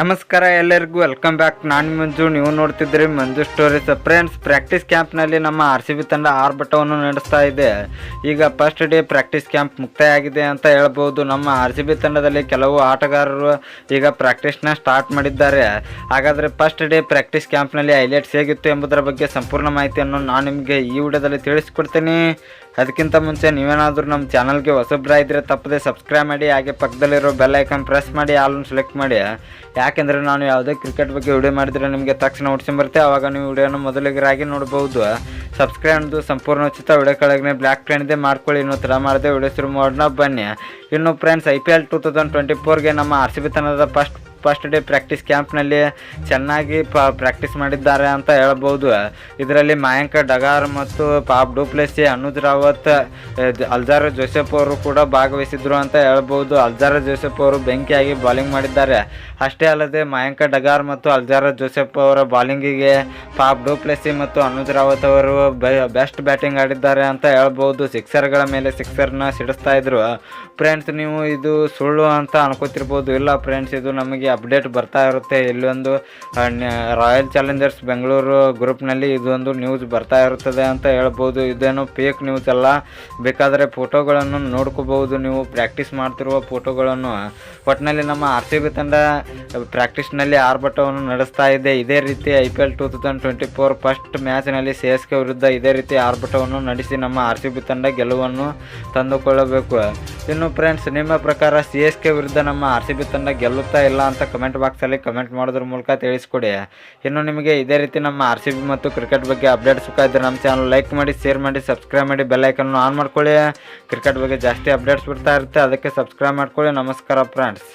ನಮಸ್ಕಾರ ಎಲ್ಲರಿಗೂ welcome back ನಾನು ಮಂಜು, ನೀವು ನೋಡ್ತಿದ್ರಿ ಮಂಜು ಸ್ಟೋರೀಸ್ ಫ್ರೆಂಡ್ಸ್ ಪ್ರಾಕ್ಟೀಸ್ ಕ್ಯಾಂಪ್ನಲ್ಲಿ ನಮ್ಮ ಆರ್ ಸಿ ಬಿ ತಂಡ ಆರ್ಭಟವನ್ನು ನಡೆಸ್ತಾ ಇದೆ. ಈಗ ಫಸ್ಟ್ ಡೇ ಪ್ರಾಕ್ಟೀಸ್ ಕ್ಯಾಂಪ್ ಮುಕ್ತಾಯ ಆಗಿದೆ ಅಂತ ಹೇಳ್ಬೋದು. ನಮ್ಮ ಆರ್ ಸಿ ಬಿ ತಂಡದಲ್ಲಿ ಕೆಲವು ಆಟಗಾರರು ಈಗ ಪ್ರಾಕ್ಟೀಸ್ನ ಸ್ಟಾರ್ಟ್ ಮಾಡಿದ್ದಾರೆ. ಹಾಗಾದರೆ ಫಸ್ಟ್ ಡೇ ಪ್ರಾಕ್ಟೀಸ್ ಕ್ಯಾಂಪ್ನಲ್ಲಿ ಹೈಲೈಟ್ಸ್ ಹೇಗಿತ್ತು ಎಂಬುದರ ಬಗ್ಗೆ ಸಂಪೂರ್ಣ ಮಾಹಿತಿಯನ್ನು ನಾನು ನಿಮಗೆ ಈ ವಿಡಿಯೋದಲ್ಲಿ ತಿಳಿಸ್ಕೊಡ್ತೀನಿ. ಅದಕ್ಕಿಂತ ಮುಂಚೆ ನೀವೇನಾದರೂ ನಮ್ಮ ಚಾನಲ್ಗೆ ಇದ್ದರೆ ತಪ್ಪದೆ ಸಬ್ಸ್ಕ್ರೈಬ್ ಮಾಡಿ, ಹಾಗೆ ಪಕ್ಕದಲ್ಲಿರೋ ಬೆಲ್ ಐಕನ್ ಪ್ರೆಸ್ ಮಾಡಿ ಆಲ್ನ ಸೆಲೆಕ್ಟ್ ಮಾಡಿ. ಯಾಕೆಂದರೆ ನಾನು ಯಾವುದೇ ಕ್ರಿಕೆಟ್ ಬಗ್ಗೆ ವಿಡಿಯೋ ಮಾಡಿದರೆ ನಿಮಗೆ ತಕ್ಷಣ ಬರುತ್ತೆ ಆವಾಗ ನೀವು ವಿಡಿಯೋನ ಮೊದಲಿಗರಾಗಿ ನೋಡಬಹುದು ಸಬ್ಸ್ಕ್ರೈಬ್ ಅನ್ನೋದು ಸಂಪೂರ್ಣ ಉಚಿತ ವಿಡಿಯೋ ಕೆಳಗೆ ಬ್ಲ್ಯಾಕ್ ಇದೆ. ಮಾಡ್ಕೊಳ್ಳಿ. ಇನ್ನೂ ಥರ ಮಾಡಿದೆ ವಿಡಿಯೋ ಶುರು ಮಾಡೋಣ. ಬನ್ನಿ. ಇನ್ನು friends I P L two thousand twenty ಫೋರ್ಗೆ ನಮ್ಮ ಆರ್ ಸಿ ಬಿ ತನದ ಫಸ್ಟ್ ಫಸ್ಟ್ ಡೇ ಪ್ರಾಕ್ಟೀಸ್ ಕ್ಯಾಂಪ್ನಲ್ಲಿ ಚೆನ್ನಾಗಿ ಪ ಪ್ರಾಕ್ಟೀಸ್ ಮಾಡಿದ್ದಾರೆ ಅಂತ ಹೇಳ್ಬೋದು. ಇದರಲ್ಲಿ ಮಯಾಂಕ ಡಗಾರ್ ಮತ್ತು Faf du Plessis, Anuj Rawat Alzarri Joseph ಅವರು ಕೂಡ ಭಾಗವಹಿಸಿದ್ರು ಅಂತ ಹೇಳ್ಬೋದು. ಅಲ್ಜಾರ್ ಜೋಸೆಫ್ ಅವರು ಬೆಂಕಿಯಾಗಿ ಬಾಲಿಂಗ್ ಮಾಡಿದ್ದಾರೆ. ಅಷ್ಟೇ ಅಲ್ಲದೆ ಮಯಾಂಕ ಡಗಾರ್ ಮತ್ತು ಅಲ್ಜಾರ ಜೋಸೆಫ್ ಅವರ ಬಾಲಿಂಗಿಗೆ ಪಾಪ್ ಡೂಪ್ಲೆಸಿ ಮತ್ತು ಅನುಜ್ ರಾವತ್ ಅವರು ಬೆಸ್ಟ್ ಬ್ಯಾಟಿಂಗ್ ಆಡಿದ್ದಾರೆ ಅಂತ ಹೇಳ್ಬೋದು. ಸಿಕ್ಸರ್ಗಳ ಮೇಲೆ ಸಿಕ್ಸರ್ನ ಸಿಡಿಸ್ತಾ ಇದ್ರು. ಫ್ರೆಂಡ್ಸ್, ನೀವು ಇದು ಸುಳ್ಳು ಅಂತ ಅನ್ಕೋತಿರ್ಬೋದು. ಇಲ್ಲ ಫ್ರೆಂಡ್ಸ್, ಇದು ನಮಗೆ ಅಪ್ಡೇಟ್ ಬರ್ತಾ ಇರುತ್ತೆ. ಇಲ್ಲೊಂದು ರಾಯಲ್ ಚಾಲೆಂಜರ್ಸ್ ಬೆಂಗಳೂರು ಗ್ರೂಪ್ನಲ್ಲಿ ಇದೊಂದು ನ್ಯೂಸ್ ಬರ್ತಾ ಇರುತ್ತದೆ ಅಂತ ಹೇಳ್ಬೋದು. ಇದೇನು ಫೇಕ್ ನ್ಯೂಸ್ ಅಲ್ಲ. ಬೇಕಾದರೆ ಫೋಟೋಗಳನ್ನು ನೋಡ್ಕೋಬಹುದು ನೀವು. ಪ್ರಾಕ್ಟೀಸ್ ಮಾಡ್ತಿರುವ ಫೋಟೋಗಳನ್ನು. ಒಟ್ಟಿನಲ್ಲಿ ನಮ್ಮ ಆರ್ ಸಿ ಬಿ ತಂಡ ಪ್ರಾಕ್ಟೀಸ್ನಲ್ಲಿ ಆರ್ಭಟವನ್ನು ನಡೆಸ್ತಾ ಇದೆ. ಇದೇ ರೀತಿ I P L two thousand twenty four first ಮ್ಯಾಚ್ನಲ್ಲಿ C S K ವಿರುದ್ಧ ಇದೇ ರೀತಿ ಆರ್ಭಟವನ್ನು ನಡೆಸಿ ನಮ್ಮ ಆರ್ ಸಿ ಬಿ ತಂಡ ಗೆಲುವನ್ನು ತಂದುಕೊಳ್ಳಬೇಕು. ಇನ್ನು ಫ್ರೆಂಡ್ಸ್ ನಿಮ್ಮ ಪ್ರಕಾರ ಸಿ ಎಸ್ ಕೆ ವಿರುದ್ಧ ನಮ್ಮ ಆರ್ ಸಿ ಬಿ ತಂಡ ಗೆಲ್ಲುತ್ತಾ ಇಲ್ಲ ಅಂತ ಕಮೆಂಟ್ ಬಾಕ್ಸಲ್ಲಿ ಕಮೆಂಟ್ ಮಾಡೋದ್ರ ಮೂಲಕ ತಿಳಿಸ್ಕೊಡಿ. ಇನ್ನು ನಿಮಗೆ ಇದೇ ರೀತಿ ನಮ್ಮ ಆರ್ ಸಿ ಬಿ ಮತ್ತು ಕ್ರಿಕೆಟ್ ಬಗ್ಗೆ ಅಪ್ಡೇಟ್ಸ್ ಬೇಕಾದ್ರೆ ನಮ್ಮ ಚಾನಲ್ ಲೈಕ್ ಮಾಡಿ ಶೇರ್ ಮಾಡಿ ಸಬ್ಸ್ಕ್ರೈಬ್ ಮಾಡಿ ಬೆಲ್ಲೈಕನ್ನು ಆನ್ ಮಾಡ್ಕೊಳ್ಳಿ. ಕ್ರಿಕೆಟ್ ಬಗ್ಗೆ ಜಾಸ್ತಿ ಅಪ್ಡೇಟ್ಸ್ ಬರ್ತಾ ಇರುತ್ತೆ. ಅದಕ್ಕೆ ಸಬ್ಸ್ಕ್ರೈಬ್ ಮಾಡ್ಕೊಳ್ಳಿ. ನಮಸ್ಕಾರ ಫ್ರೆಂಡ್ಸ್